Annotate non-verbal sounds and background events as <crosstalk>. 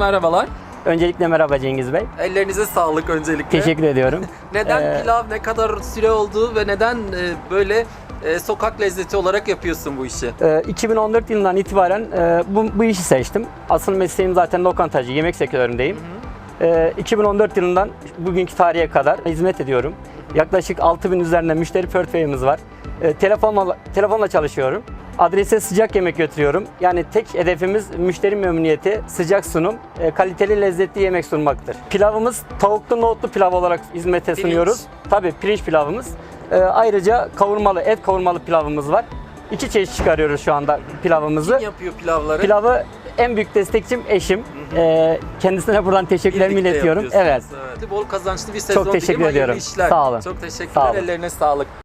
merhabalar. Öncelikle merhaba Cengiz Bey. Ellerinize sağlık öncelikle. Teşekkür ediyorum. <laughs> Neden Ee, pilav, ne kadar süre oldu ve neden e, böyle e, sokak lezzeti olarak yapıyorsun bu işi? Ee, 2014 yılından itibaren e, bu, bu işi seçtim. Asıl mesleğim zaten lokantacı, yemek sektöründeyim. Ee, 2014 yılından bugünkü tarihe kadar hizmet ediyorum. Yaklaşık 6000 üzerinde müşteri portföyümüz var. Ee, telefonla, telefonla çalışıyorum. Adrese sıcak yemek götürüyorum. Yani tek hedefimiz müşteri memnuniyeti, sıcak sunum, e, kaliteli lezzetli yemek sunmaktır. Pilavımız tavuklu nohutlu pilav olarak hizmete sunuyoruz. Tabii pirinç pilavımız. Ee, ayrıca kavurmalı, et kavurmalı pilavımız var. İki çeşit çıkarıyoruz şu anda pilavımızı. Kim yapıyor pilavları? Pilavı en büyük destekçim eşim. Ee, kendisine buradan teşekkürlerimi Birlikte iletiyorum. Evet. yapıyorsunuz, Bol kazançlı bir sezon teşekkür diyeyim, hayırlı ediyorum. Sağ olun. Çok teşekkürler. Sağ olun. Ellerine sağlık.